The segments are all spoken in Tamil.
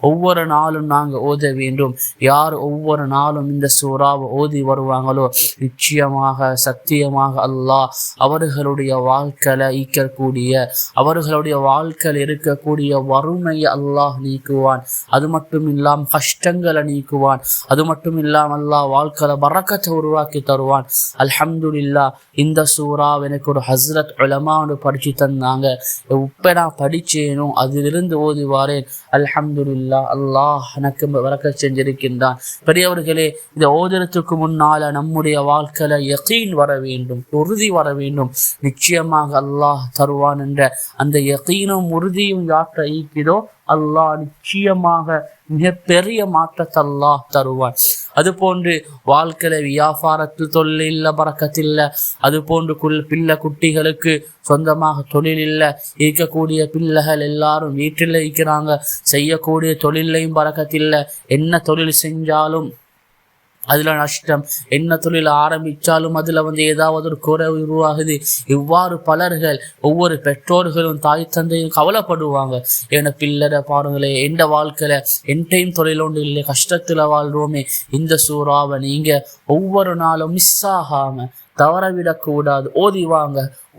ஒவ்வொரு நாளும் நாங்கள் ஓத வேண்டும். யார் ஒவ்வொரு நாளும் இந்த சூறாவை ஓதி வருவாங்களோ நிச்சயமாக சத்தியமாக அல்லாஹ் அவர்களுடைய வாழ்க்கையில ஈக்கக்கூடிய அவர்களுடைய வாழ்க்கையில் இருக்கக்கூடிய வறுமையை அல்லாஹ் நீக்குவான். அது மட்டும் இல்லாம கஷ்டங்களை நீக்குவான். அது மட்டும் இல்லாம அல்லாஹ் வாழ்க்கையில பறக்கத்தை உருவாக்கி தருவான். அல்ஹம்துலில்லா இந்த சூறா எனக்கு ஒரு ஹஸ்ரத் உலமான்னு படிச்சு தந்தாங்க. உப்ப நான் படிச்சேனோ அதிலிருந்து ஓதி வாரேன் இல்லா அல்லாஹ் எனக்கு வரக்க செஞ்சிருக்கின்றான். பெரியவர்களே இந்த ஓதுறதுக்கு முன்னால நம்முடைய வாழ்க்கையில யகீன் வர வேண்டும் உறுதி வர வேண்டும். நிச்சயமாக அல்லாஹ் தருவான் என்ற அந்த யகீனும் உறுதியும் யாற்ற ஈக்கிதோ அல்லாஹ் நிச்சயமாக மிகப்பெரிய மாற்றத்தை அல்லாஹ் தருவான். அது போன்று வாழ்க்கையில வியாபாரத்தில் தொழில் இல்லை பறக்கத்தில்லை. அது போன்று குள் பிள்ளை குட்டிகளுக்கு சொந்தமாக தொழில் இல்லை இருக்கக்கூடிய பிள்ளைகள் எல்லாரும் வீட்டில் இருக்கிறாங்க. செய்யக்கூடிய தொழிலையும் பறக்கத்தில்லை. என்ன தொழில் செஞ்சாலும் அதில் நஷ்டம். என்ன தொழில் ஆரம்பிச்சாலும் அதில் வந்து ஏதாவது ஒரு குறை உருவாகுது. இவ்வாறு பலர்கள் ஒவ்வொரு பெற்றோர்களும் தாய் தந்தையும் கவலைப்படுவாங்க. என பிள்ளரை பாருங்களே எந்த வாழ்க்கையில என்டையும் தொழில் ஒன்று இல்லை கஷ்டத்துல வாழ்றோமே. இந்த சூறாவை நீங்கள் ஒவ்வொரு நாளும் மிஸ் ஆகாம தவறவிடக்கூடாது ஓதி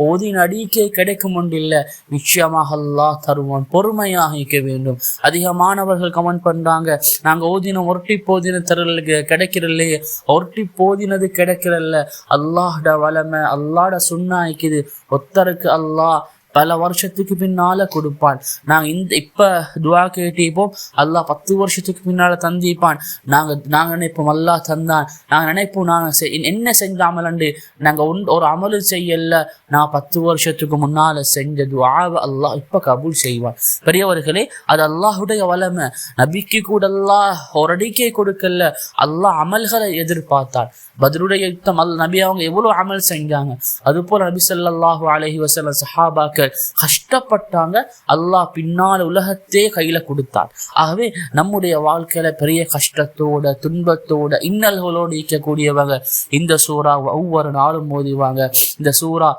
ஓதின் அடிக்கே கிடைக்கும் ஒன்றில்லை. நிச்சயமாக அல்லாஹ் தருவான். பொறுமையாக இருக்க வேண்டும். அதிகமானவர்கள் கமெண்ட் பண்ணுறாங்க நாங்கள் ஓதினோம் ஒரட்டி போதின தரல கிடைக்கிறல்லையே ஒரட்டி போதினது கிடைக்கிறல்ல. அல்லாஹ்ட வளமை அல்லாட சுண்ணா இருக்குது. ஒத்தருக்கு அல்லாஹ் பல வருஷத்துக்கு பின்னால கொடுப்பான். நாங்கள் இந்த இப்போ துவா கேட்டிப்போம் அல்லாஹ் பத்து வருஷத்துக்கு பின்னால தந்திப்பான் நாங்கள் நாங்கள் நினைப்போம் அல்லாஹ் தந்தான். நாங்கள் நினைப்போம் நாங்கள் செய் என்ன செஞ்ச அமலண்டு நாங்கள் ஒன் ஒரு அமலு செய்யல. நான் பத்து வருஷத்துக்கு முன்னால செஞ்ச துவாவை அல்லாஹ் இப்போ கபூல் செய்வான். பெரியவர்களே அது அல்லாஹுடைய வளமை நபிக்கு கூட அல்லாஹ் ஒரு அடிக்கே கொடுக்கல. அல்லாஹ் அமல்களை எதிர்பார்த்தான். பதிலுடைய யுத்தம் அல் நபி அவங்க எவ்வளவு அமல் செஞ்சாங்க. அதுபோல் நபி ஸல்லல்லாஹு அலஹி வசல்ல சஹாபாக்கள் கஷ்டப்பட்டாங்க. அல்லாஹ் பின்னால் உலகத்தே கையில கொடுத்தார். ஆகவே நம்முடைய வாழ்க்கையில பெரிய கஷ்டத்தோட துன்பத்தோட இன்னல்களோடு இருக்கக்கூடியவங்க இந்த சூறா ஒவ்வொரு நாளும் மோதிவாங்க. இந்த சூறா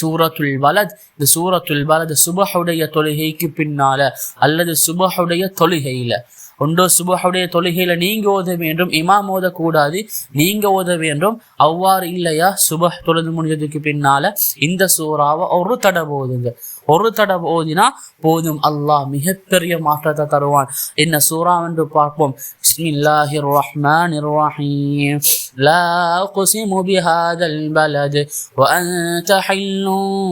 சூரத்துல் வலத் இந்த சூரத்துல் வலது சுபஹுடைய தொழுகைக்கு பின்னால அல்லது சுபஹுடைய தொழுகையில. ஒன்றோ சுபஹுடைய தொழுகையில நீங்க ஓத வேண்டும் இமாம் ஓதக்கூடாது நீங்க ஓத வேண்டும். அவ்வாறு இல்லையா? சுபஹ் தொழுது முடிஞ்சதுக்கு பின்னால இந்த சூறாவை ஒரு தடவை ஓதுங்க. ஒரு தடவை ஓதினா போதும் அல்லாஹ் மிகப்பெரிய மாற்றத்தை தருவான் என்ன சூறா என்று பார்ப்போம் பிஸ்மில்லாஹிர் ரஹ்மானிர் ரஹீம் லா அக்ஸிமு பிஹாதல் பலத் وأنت حل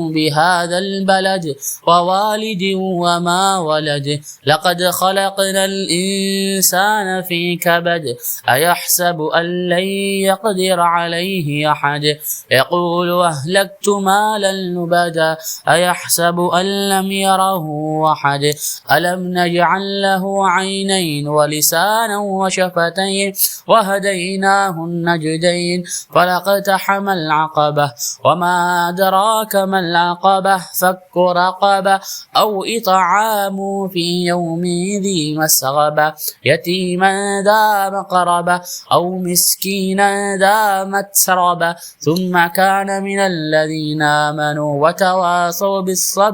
بهذا البلد ووالد وما ولد لقد خلقنا الإنسان في كبد أيحسب أن لن يقدر عليه أحد يقول أهلكت مالا لبدا أيحسب أن لم يره أحد. ألم نجعل له عينين ولسانا وشفتين وهديناه النجدين. فلاقتحم العقبة. وما أدراك ما العقبة؟ فك رقبة أو إطعام في يوم ذي مسغبة. يتيما ذا مقربة أو مسكينا ذا متربة. ثم كان من الذين آمنوا وتواصوا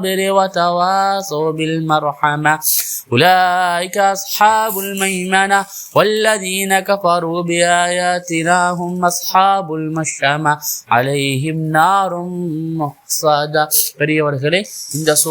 بالصبر وتواصوا بالمرحمة أولئك أصحاب الميمنة والذين كفروا بآياتنا هم أصحاب المشأمة عليهم نار مؤصدة பெரியவர்களே இந்த சூ